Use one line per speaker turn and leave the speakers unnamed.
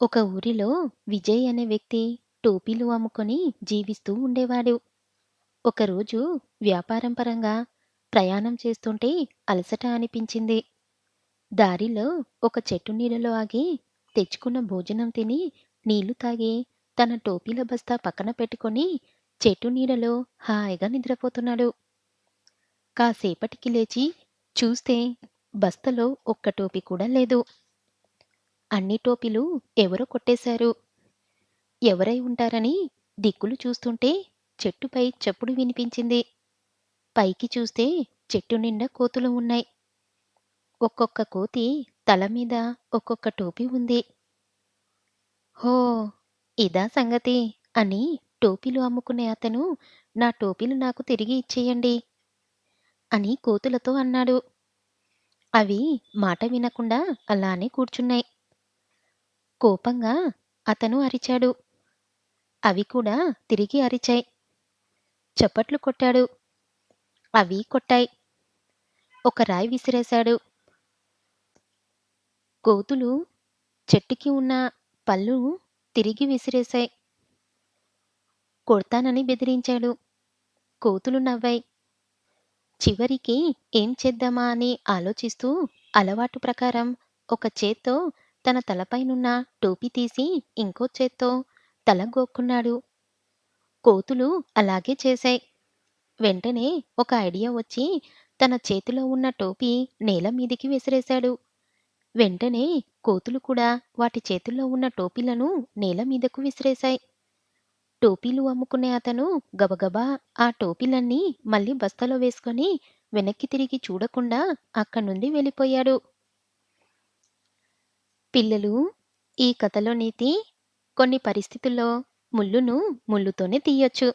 ఒక ఊరిలో విజయ్ అనే వ్యక్తి టోపీలు అమ్ముకొని జీవిస్తూ ఉండేవాడు. ఒకరోజు వ్యాపారం పరంగా ప్రయాణం చేస్తుంటే అలసట అనిపించింది. దారిలో ఒక చెట్టు నీడలో ఆగి తెచ్చుకున్న భోజనం తిని నీళ్ళు తాగి తన టోపీల బస్తా పక్కన పెట్టుకొని చెట్టు నీడలో హాయిగా నిద్రపోతున్నాడు. కాసేపటికి లేచి చూస్తే బస్తలో ఒక్క టోపీ కూడా లేదు. అన్ని టోపీలు ఎవరో కొట్టేశారు. ఎవరై ఉంటారని దిక్కులు చూస్తుంటే చెట్టుపై చప్పుడు వినిపించింది. పైకి చూస్తే చెట్టు నిండా కోతులు ఉన్నాయి. ఒక్కొక్క కోతి తల మీద ఒక్కొక్క టోపీ ఉంది. హో! ఇదా సంగతి అని టోపీలు అమ్ముకునే అతను నా టోపీలు నాకు తిరిగి ఇచ్చేయండి అని కోతులతో అన్నాడు. అవి మాట వినకుండా అలానే కూర్చున్నాయి. కోపంగా అతను అరిచాడు. అవి కూడా తిరిగి అరిచాయి. చప్పట్లు కొట్టాడు. అవి కొట్టాయి. ఒక రాయి విసిరేశాడు. కోతులు చెట్టుకి ఉన్న పళ్ళు తిరిగి విసిరేశాయి. కొడతానని బెదిరించాడు. కోతులు నవ్వాయి. చివరికి ఏం చేద్దామా అని ఆలోచిస్తూ అలవాటు ప్రకారం ఒక చేత్తో తన తలపైనున్న టోపీ తీసి ఇంకో చేత్తో తల గోక్కున్నాడు. కోతులు అలాగే చేశాయి. వెంటనే ఒక ఐడియా వచ్చి తన చేతిలో ఉన్న టోపీ నేల మీదికి విసిరేశాడు. వెంటనే కోతులు కూడా వాటి చేతుల్లో ఉన్న టోపీలను నేల మీదకు విసిరేశాయి. టోపీలు అమ్ముకునే అతను గబగబా ఆ టోపీలన్నీ మళ్ళీ బస్తాలో వేసుకొని వెనక్కి తిరిగి చూడకుండా అక్కడి నుండి వెళ్ళిపోయాడు. పిల్లలు ఈ కథలో నీతి కొన్ని పరిస్థితుల్లో ముల్లును ముల్లుతోనే తీయొచ్చు.